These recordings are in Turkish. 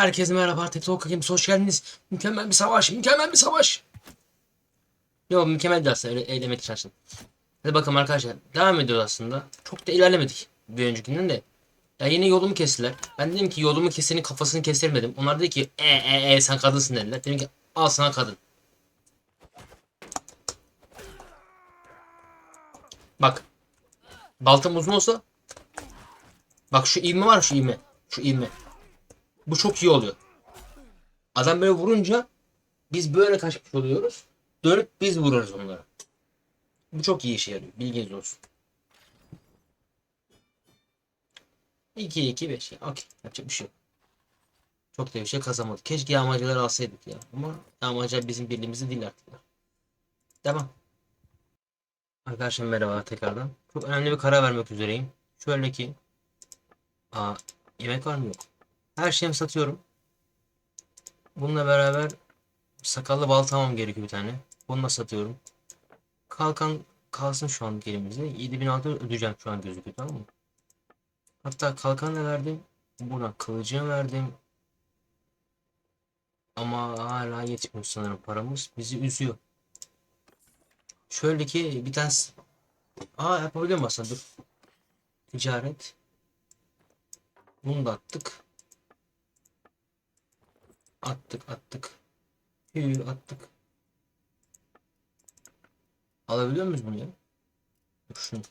Herkese merhaba. TikTok Games hoş geldiniz. Mükemmel bir savaş. Mükemmel bir savaş. Yok mükemmel değil aslında. Öyle eylemek çalıştım. Hadi bakalım arkadaşlar. Devam ediyoruz aslında. Çok da ilerlemedik. Bir öncekinden de. Ya yine yolumu kestiler. Ben dedim ki yolumu kesenin kafasını keserim dedim. Onlar dedi ki e e e sen kadınsın dediler. Dedim ki al sana kadın. Bak. Baltam uzun olsa. Bak şu ivme var şu ivme. Şu ivme. Bu çok iyi oluyor. Adam böyle vurunca biz böyle kaçmış oluyoruz. Dönüp biz vururuz onlara. Bu çok iyi işe yarıyor. Bilginiz olsun. 2 2 5 okey yapacak bir şey yok. Çok da bir şey kazanmadık. Keşke yağmacıları alsaydık ya. Ama yağmacılar bizim birliğimizde değil artık. Devam. Arkadaşlar merhaba tekrardan. Çok önemli bir karar vermek üzereyim. Şöyle ki. Aa, yemek var mı yok? Her şeyimi satıyorum. Bununla beraber sakallı baltamam gerekiyor bir tane. Bunu satıyorum. Kalkan kalsın şu an elimizde. 7600 ödeyeceğim şu an gözüküyor tamam mı? Hatta kalkan da verdim. Buna kılıcını verdim. Ama hala yetmiyor sanırım paramız. Bizi üzüyor. Şöyle ki bir tane Aa yapabiliyorum aslında dur. Ticaret. Bunu da attık. Attık attık. Hü attık. Alabiliyor muyuz bunu ya? Dur şunu.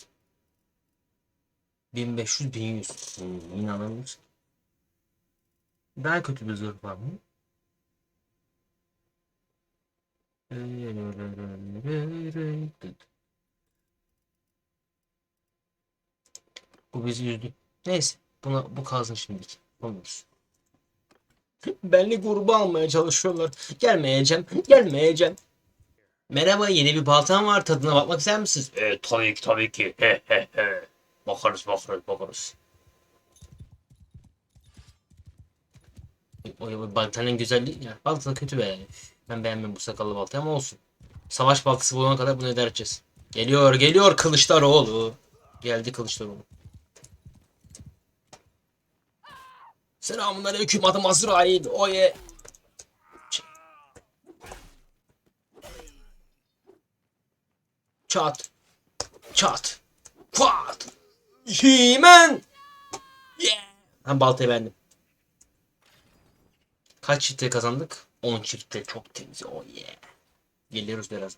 1500 1100. Hmm, alamıyoruz. Daha kötü bir zırh var mı? Bu bizi üzdü. Neyse. Buna bu kalsın şimdilik. Olmuyoruz. Benli grubu almaya çalışıyorlar. Gelmeyeceğim. Gelmeyeceğim. Merhaba yeni bir baltam var. Tadına bakmak ister misiniz? Evet tabii ki tabii ki. He he he. Bakarız bakarız bakarız. O, o baltanın güzelliği ya. Balta kötü be. Ben beğenmiyorum bu sakallı baltayı ama olsun. Savaş baltası bulana kadar bunu eder edeceğiz. Geliyor geliyor Kılıçdaroğlu. Geldi Kılıçdaroğlu. Selamun aleyküm adım Azrail. Oye. Çat. Çat. Fat. Himen. Yeah. Ben baltayı beğendim. Kaç çifte kazandık? 10 çifte çok temiz. Oh yeah. Geliyoruz biraz.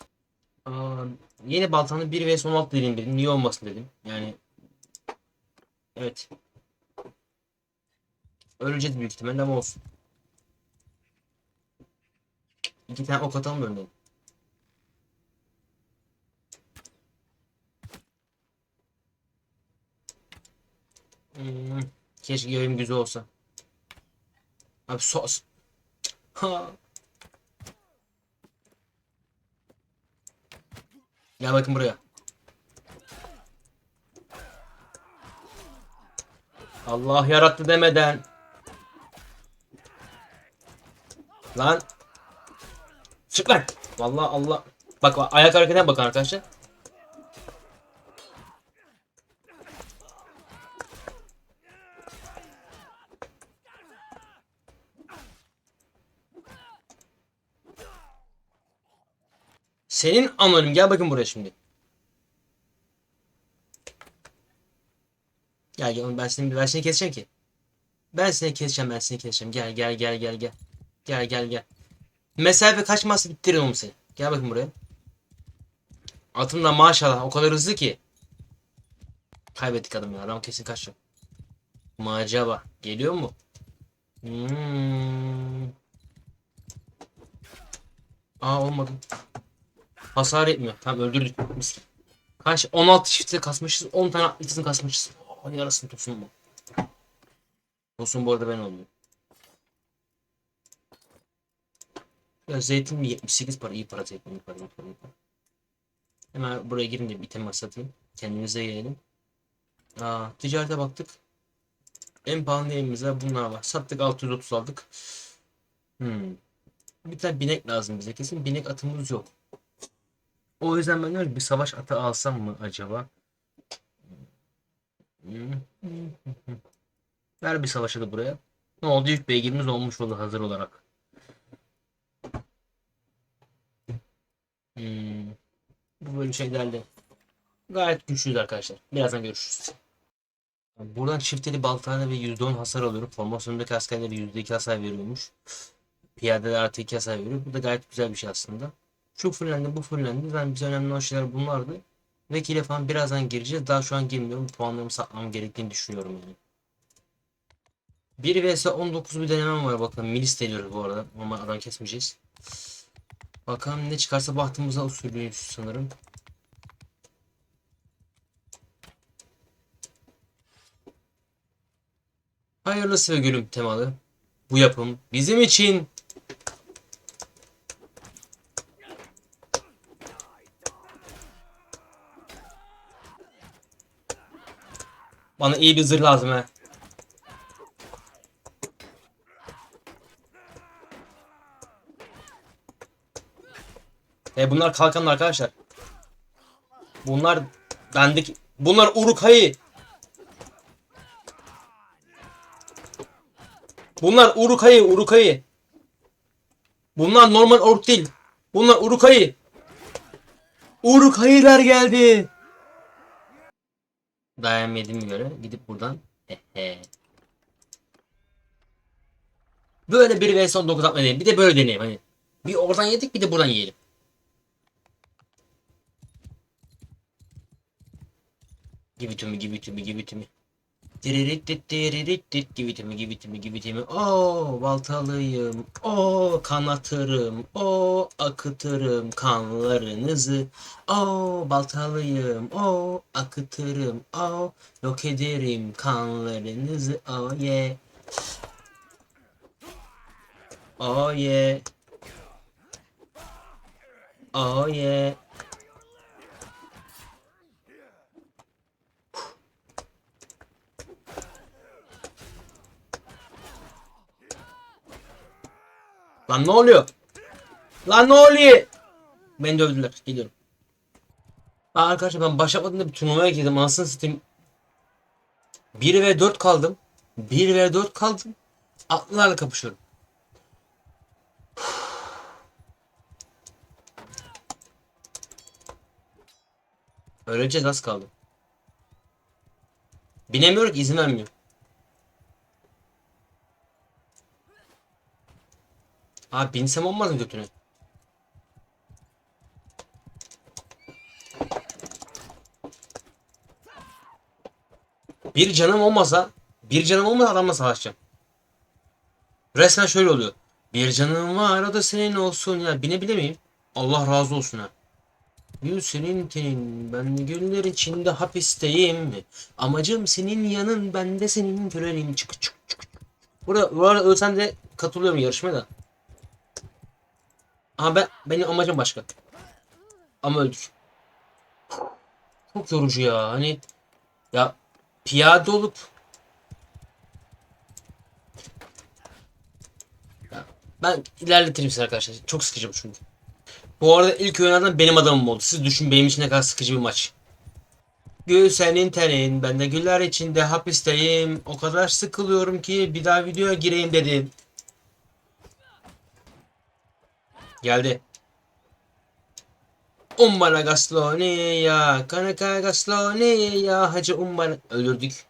Aa, yeni baltanın 1 vs 16 dedim dedim. Niye olmasın dedim. Yani evet. Öleceğiz büyük ihtimalle ama olsun. İki tane ok atalım önüne. Hmm, keşke yayım güzel olsa. Abi sos. Ha. Gel bakın buraya. Allah yarattı demeden. Lan. Çık lan. Vallahi Allah. Bak ayak hareketine bakın arkadaşlar. Senin amanım gel bakın buraya şimdi. Gel gel ben seni ben seni keseceğim ki. Ben seni keseceğim ben seni keseceğim. Gel gel gel gel gel. Gel gel gel. Mesafe kaçmazsa bittiririm onu seni. Gel bakın buraya. Atım da maşallah o kadar hızlı ki. Kaybettik adamı ya. Adam kesin kaçacak. Macaba. Geliyor mu? Hmm. Aa olmadı. Hasar etmiyor. Tamam öldürdük. Mis. Kaç? 16 çifte kasmışız. 10 tane atletisini kasmışız. Oh, yarasın tosun bu. Tosun bu arada ben oluyorum. Zeytin mi 78 para iyi para zeytin iyi para iyi para, iyi para. Hemen buraya girin de bir item satayım. Kendimize gelelim. Aa, ticarete baktık. En pahalı elimizde bunlar var. Sattık 630 aldık. Hmm. Bir tane binek lazım bize kesin. Binek atımız yok. O yüzden ben diyorum bir savaş atı alsam mı acaba? Hmm. Ver bir savaş atı buraya. Ne oldu? Yük beygirimiz olmuş oldu hazır olarak. Hmm. Bu böyle şeylerle gayet güçlüyüz arkadaşlar. Birazdan görüşürüz. Buradan çifteli baltayla ve %10 hasar alıyorum. Formasyonundaki askerlere %2 hasar veriyormuş. Piyadeler artı 2 hasar veriyor. Bu da gayet güzel bir şey aslında. Şu fullendi, bu fullendi. Ben bize önemli olan şeyler bunlardı. Vekile falan birazdan gireceğiz. Daha şu an girmiyorum. Puanlarımı satmam gerektiğini düşünüyorum yani. 1 vs 19 bir denemem var bakalım. Milis deniyoruz bu arada. Ama adam kesmeyeceğiz. Bakalım ne çıkarsa bahtımıza usulüyüz sanırım. Hayırlısı ve gülüm temalı. Bu yapım bizim için Bana iyi bir zırh lazım he. E bunlar kalkanlı arkadaşlar. Bunlar dandik. Bunlar Urukayı. Bunlar Urukayı, Urukayı. Bunlar normal ork değil. Bunlar Urukayı. Urukayılar geldi. Dayanmadığımı göre gidip buradan. Böyle bir vs 19 atma deneyim. Bir de böyle deneyim hani. Bir oradan yedik bir de buradan yiyelim. Gibi tümü gibi tümü gibi tümü. Diririt diririt gibi tümü gibi tümü gibi tümü. Oo baltalıyım. O kanatırım. O akıtırım kanlarınızı. O baltalıyım. O akıtırım. O yok ederim kanlarınızı. O ye. O ye. O ye. Lan ne oluyor? Lan ne oluyor? Beni dövdüler. Geliyorum. Aa, arkadaşlar ben başlamadım bir turnuvaya girdim. Anasını satayım. 1 ve 4 kaldım. 1 ve 4 kaldım. Atlılarla kapışıyorum. Öleceğiz az kaldı. Binemiyor ki izin vermiyor. Abi binsem olmaz mı götüne? Bir canım olmasa, bir canım olmasa adamla savaşacağım. Resmen şöyle oluyor. Bir canım var o da senin olsun ya. Binebilir miyim? Allah razı olsun ha. Gül senin tenin, ben güller içinde hapisteyim. Amacım senin yanın, ben de senin kölenin. Çık çık çık. Burada, bu arada ölsen de katılıyorum yarışmaya da. Ama ben, benim amacım başka. Ama öldük. Çok yorucu ya. Hani ya piyade olup Ya, ben ilerletirim sizi arkadaşlar. Çok sıkıcı bu çünkü. Bu arada ilk oyunlardan benim adamım oldu. Siz düşün benim için ne kadar sıkıcı bir maç. Gül senin tenin, ben de güller içinde hapisteyim. O kadar sıkılıyorum ki bir daha videoya gireyim dedim. Geldi. Umbara gasloni ya, kanaka gasloni ya, hacı umbara. Öldürdük.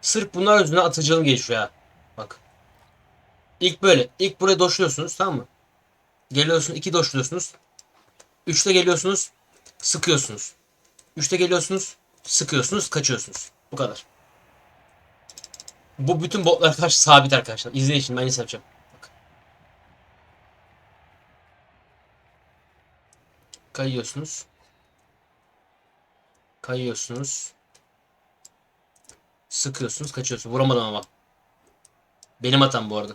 Sırf bunlar yüzünden atıcılığım geçiyor ya. Bak. İlk böyle. ilk buraya doşluyorsunuz tamam mı? Geliyorsunuz iki doşluyorsunuz. Üçte geliyorsunuz. Sıkıyorsunuz. Üçte geliyorsunuz. Sıkıyorsunuz. Kaçıyorsunuz. Bu kadar. Bu bütün botlara karşı sabit arkadaşlar. İzleyin şimdi ben nasıl yapacağım. Bak. Kayıyorsunuz. Kayıyorsunuz. Sıkıyorsunuz, kaçıyorsunuz. Vuramadım ama. Benim hatam bu arada.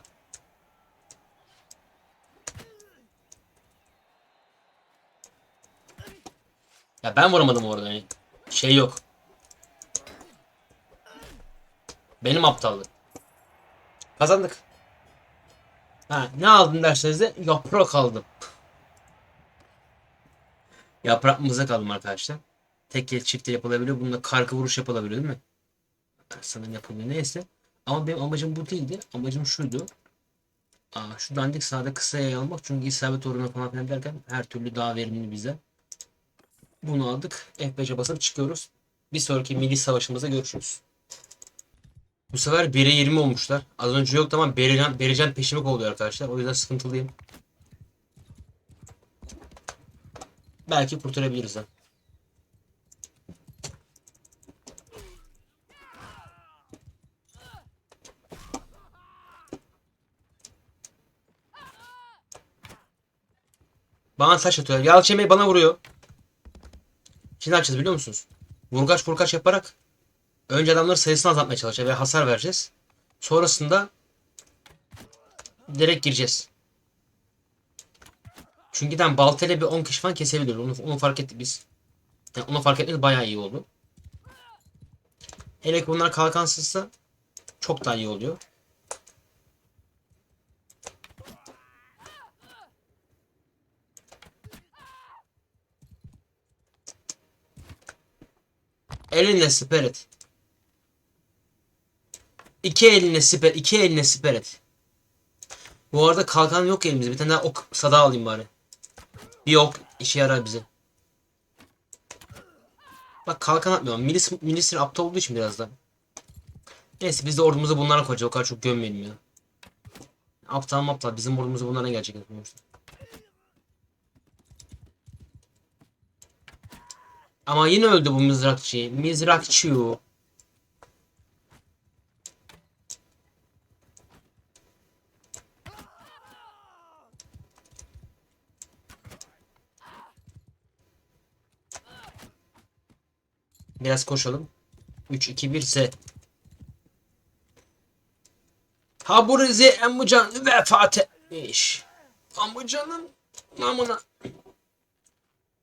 Ya ben vuramadım orada yani. Şey yok. Benim aptallığım. Kazandık. Ha, ne aldın derseniz de yaprak aldım. Yaprak mızık aldım arkadaşlar. Tek el çifte yapılabiliyor. Bununla karkı vuruş yapılabiliyor değil mi? sanırım yapılıyor neyse. Ama benim amacım bu değildi. Amacım şuydu. Aa, şu dandik sağda kısa yay almak çünkü isabet oranı falan filan derken her türlü daha verimli bize. Bunu aldık. F5'e basıp çıkıyoruz. Bir sonraki milli savaşımızda görüşürüz. Bu sefer 1'e 20 olmuşlar. Az önce yoktu ama Berican, Berican peşime oluyor arkadaşlar. O yüzden sıkıntılıyım. Belki kurtarabiliriz ha. Bana taş atıyor. Yalçın Emre bana vuruyor. Şimdi ne yapacağız biliyor musunuz? Vurgaç vurgaç yaparak önce adamların sayısını azaltmaya çalışacağız ve hasar vereceğiz. Sonrasında direkt gireceğiz. Çünkü giden baltayla bir 10 kişi falan kesebilir. Onu, onu fark ettik biz. Yani onu fark etmemiz bayağı iyi oldu. Hele ki bunlar kalkansızsa çok daha iyi oluyor. Elinle siper et. İki eline siper, iki eline siper et. Bu arada kalkan yok elimizde. Bir tane daha ok sada alayım bari. Bir ok işe yarar bize. Bak kalkan atmıyorum. Milis, Milisir aptal olduğu için biraz da. Neyse biz de ordumuzu bunlara koyacağız. O kadar çok gömmeyelim ya. Aptal aptal. Bizim ordumuzu bunlara gelecek. Ama yine öldü bu mızrakçı. Mızrakçı. Biraz koşalım. 3 2 1 Z. Ha bu Rize Emmucan vefat etmiş. Ammucanın namına.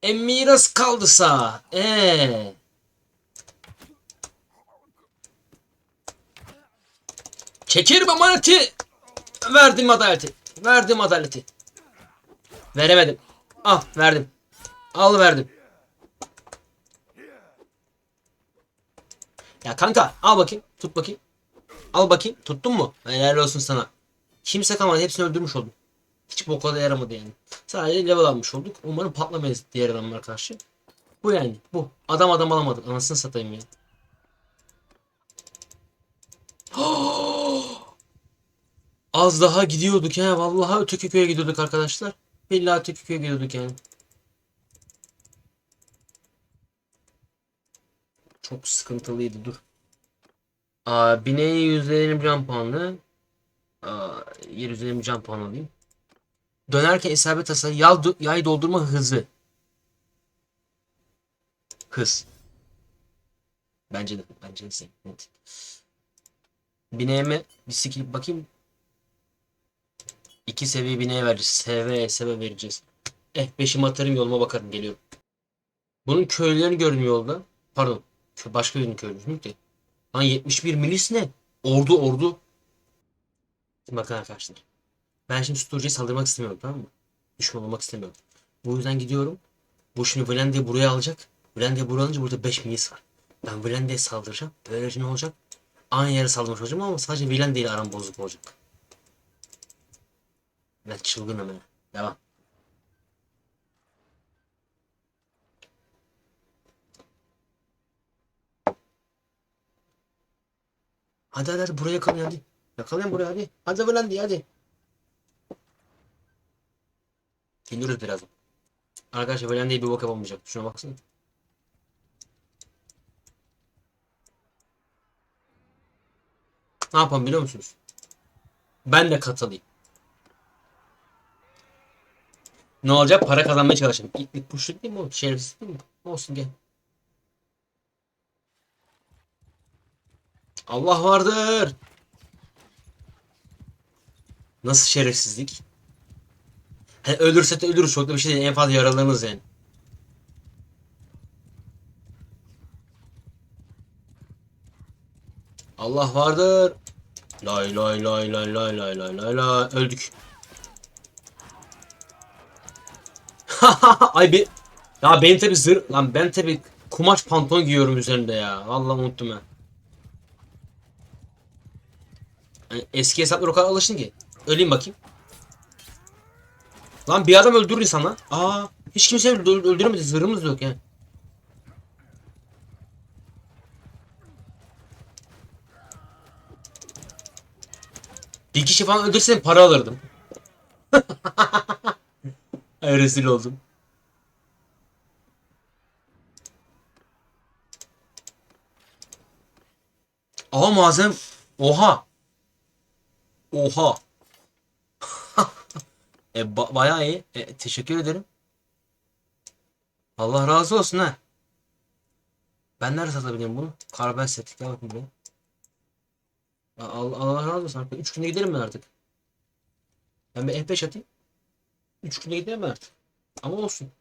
E miras kaldı sağ. Ee. Çekir adaleti. Verdim adaleti. Verdim adaleti. Veremedim. Ah verdim. Al verdim. Ya kanka al bakayım. Tut bakayım. Al bakayım. Tuttun mu? Helal olsun sana. Kimse kalmadı. Hepsini öldürmüş oldum. Hiç bu kadar yaramadı yani. Sadece level almış olduk. Umarım patlamayız diğer adamlara karşı. Bu yani. Bu. Adam adam alamadık. Anasını satayım ya. Az daha gidiyorduk ya. Vallahi öteki köye gidiyorduk arkadaşlar. Billahi öteki köye gidiyorduk yani. Çok sıkıntılıydı dur. Aa, bineği %20 can puanlı. Yer %20 can puan alayım. Dönerken isabet hasarı yay, yay doldurma hızı. Hız. Bence de. Bence de. Evet. Bineğime bir skill bakayım. İki seviye bineğe vereceğiz. SV, SV vereceğiz. Eh beşimi atarım yoluma bakarım geliyorum. Bunun köylülerini gördüm yolda. Pardon. Başka birinin köylüsü ki. Lan 71 milis ne? Ordu ordu. Bakın arkadaşlar. Ben şimdi Sturge'ye saldırmak istemiyorum tamam mı? Düşman olmak istemiyorum. Bu yüzden gidiyorum. Bu şimdi Vlandy'yi buraya alacak. Vlandy'yi buraya alınca burada 5 milis var. Ben Vlandy'ye saldıracağım. Böylece ne olacak? Aynı yere saldırmış olacağım ama sadece Vlandy ile aram bozuk olacak. Ben çılgınım ya. Devam. Hadi hadi hadi buraya yakalayın hadi. Yakalayın buraya hadi. Hadi Vlandy hadi. Geliyoruz birazdan. Arkadaşlar Vlandy'ye bir bok yapamayacak. Şuna baksana. Ne yapalım biliyor musunuz? Ben de katılayım. Ne olacak? Para kazanmaya çalışalım. İlk puşluk değil mi o? Şerefsiz değil mi? Olsun gel. Allah vardır. Nasıl şerefsizlik? He, ölürse de ölürüz. Çok da bir şey değil. En fazla yaralanırız yani. Allah vardır. Lay lay lay lay lay lay lay lay lay. Öldük. Ay be. Ya benim tabi zırh. Lan ben tabi kumaş pantolon giyiyorum üzerinde ya. Vallahi unuttum ya. Hani eski hesaplara o kadar alıştın ki. Öleyim bakayım. Lan bir adam öldürür insan lan. Aa, hiç kimse öldür öldüremedi. Zırhımız yok yani. Bir kişi falan öldürsem para alırdım. Rezil oldum. Aa malzeme. Oha. Oha. e ba- bayağı iyi. E, teşekkür ederim. Allah razı olsun ha. Ben nerede satabilirim bunu? Karbon set. Gel bakayım buraya. Ya Allah, Allah razı olsun. 3 günde giderim ben artık. Ben bir F5 atayım. 3 günde giderim ben artık. Ama olsun.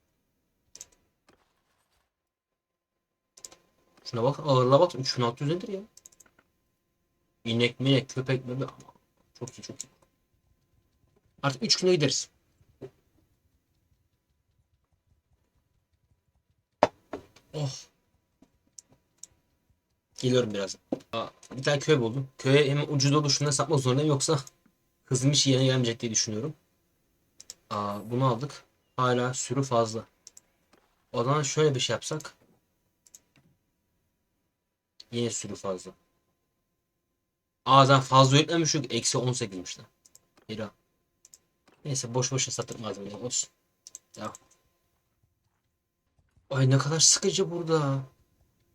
Şuna bak ağırlığa bak 3600 nedir ya? İnek minek köpek ama çok iyi çok iyi. Artık 3 güne gideriz. Oh. Geliyorum birazdan. Bir tane köy buldum. Köye hem ucuz oluşunda satmak zorundayım yoksa hızım hiç yerine gelmeyecek diye düşünüyorum. Aa, bunu aldık. Hala sürü fazla. O zaman şöyle bir şey yapsak. Yine sürü fazla. Zaten fazla yüklemiş yok. Eksi 18'miş lan. Lira. Neyse boş boşuna sattık malzemeleri olsun. Ya. Ay ne kadar sıkıcı burada.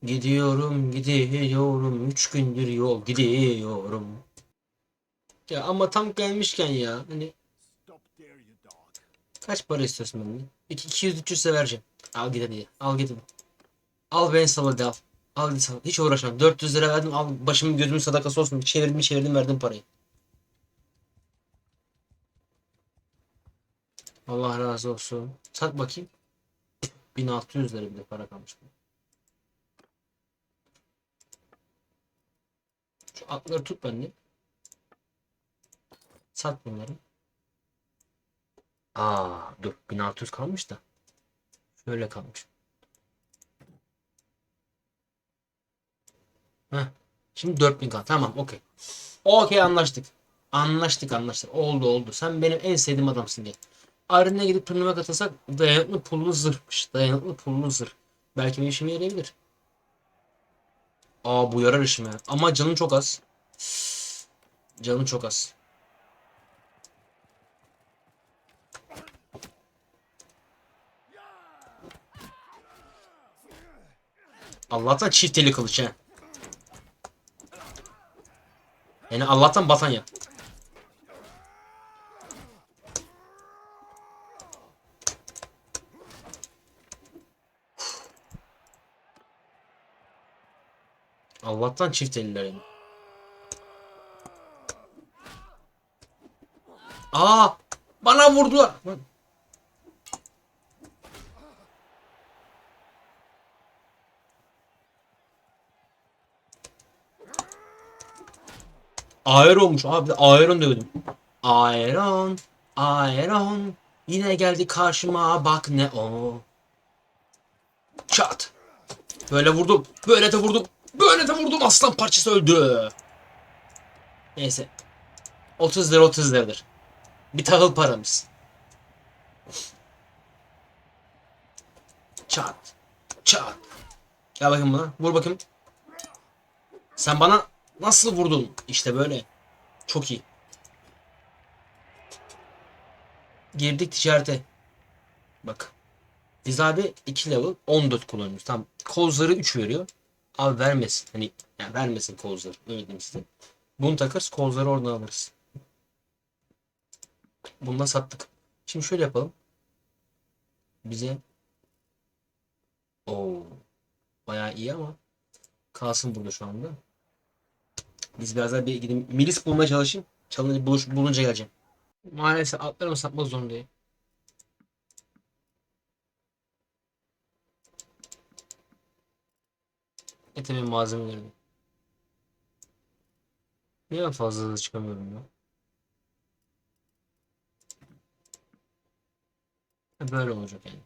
Gidiyorum gidiyorum. Üç gündür yol gidiyorum. Ya ama tam gelmişken ya. Hani kaç para istiyorsun benden? 200 300 ise vereceğim. Al git hadi. Al git. Al beni sal hadi al. Al git sal. Hiç uğraşamam. 400 lira verdim. Al başımın gözümün sadakası olsun. Çevirdim çevirdim verdim parayı. Allah razı olsun. Sat bakayım. 1600 lira bir de para kalmış. Şu atları tut bende. Sat bunları. Aa dur 1600 kalmış da. Şöyle kalmış. Heh. Şimdi 4000 kal. Tamam okey. Okey anlaştık. Anlaştık anlaştık. Oldu oldu. Sen benim en sevdiğim adamsın diye. Arena'ya gidip turnuva katılsak dayanıklı pullu zırhmış. Dayanıklı pullu zırh. Belki benim işime yarayabilir. Aa bu yarar işime. Ama canı çok az. Canı çok az. Allah'tan çifteli kılıç he. Yani Allah'tan batan ya. Allah'tan çift eller yani. Aa! Bana vurdular. Lan. Aeronmuş abi Aeron dövdüm. Aeron, Aeron yine geldi karşıma bak ne o. Çat. Böyle vurdum, böyle de vurdum, böyle de vurdum aslan parçası öldü. Neyse. 30 lira 30 liradır. Bir tahıl paramız. Çat. Çat. Gel bakayım buna. Vur bakayım. Sen bana nasıl vurdun? İşte böyle. Çok iyi. Girdik ticarete. Bak. Biz abi 2 level 14 kullanıyoruz. Tam kozları 3 veriyor. Abi vermesin. Hani yani vermesin kozları. Öyle diyeyim size. Bunu takarız kozları oradan alırız. Bunu da sattık. Şimdi şöyle yapalım. Bize Oo. Bayağı iyi ama kalsın burada şu anda. Biz biraz daha bir gidip milis bulmaya çalışayım. Çalınca buluş, bulunca geleceğim. Maalesef atlarımı satmak zorundayım. Etimin malzemelerini. Niye ben fazla hızlı çıkamıyorum ya? Böyle olacak yani.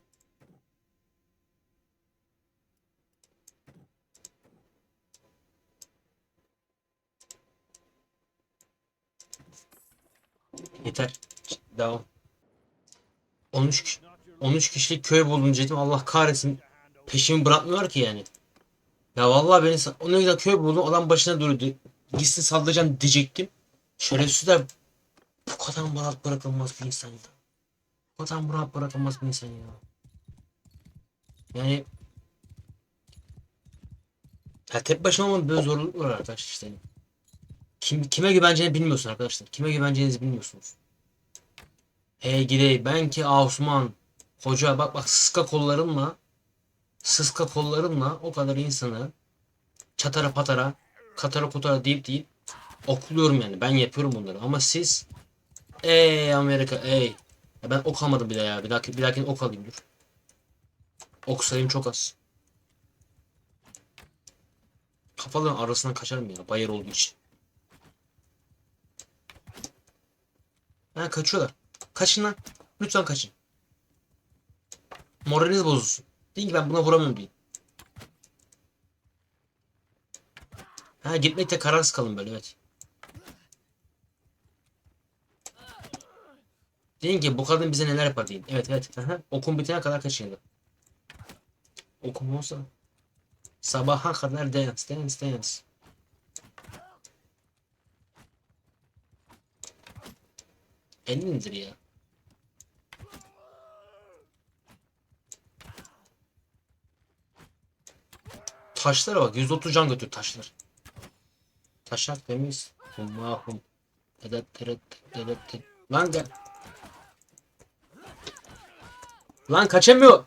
Yeter. Devam. 13 kişi. 13 kişilik köy bulunca Allah kahretsin peşimi bırakmıyor ki yani. Ya vallahi beni o ne güzel köy buldum adam başına durdu. Gitsin saldıracağım diyecektim. Şerefsizler bu kadar mı rahat bırakılmaz bir insan ya. Bu kadar mı rahat bırakılmaz bir insan ya. Yani ya tek başıma ama böyle zorluk var arkadaşlar işte. Kim, kime güveneceğini bilmiyorsun arkadaşlar. Kime güveneceğinizi bilmiyorsunuz. Hey gidey ben ki Osman. Hoca bak bak sıska kollarımla sıska kollarımla o kadar insanı çatara patara katara kutara deyip deyip okluyorum yani. Ben yapıyorum bunları. Ama siz ey Amerika ey. Ya ben ok almadım bir de ya. Bir dahaki, bir dahaki ok alayım dur. Ok sayım çok az. Kafaların arasından kaçarım ya. Bayır olduğu için. Ha kaçıyorlar. Kaçın lan. Lütfen kaçın. Moraliniz bozulsun. Deyin ki ben buna vuramıyorum deyin. Ha gitmekte kararsız kalın böyle evet. Deyin ki bu kadın bize neler yapar deyin. Evet evet. Aha. Okun bitene kadar kaçın. Okum olsa. Sabaha kadar dance dance dance. İndir ya. Taşlara bak 130 can götür taşlar. Taşlar temiz. Humahum. Dedet dedet dedet. Lan gel. Lan kaçamıyor.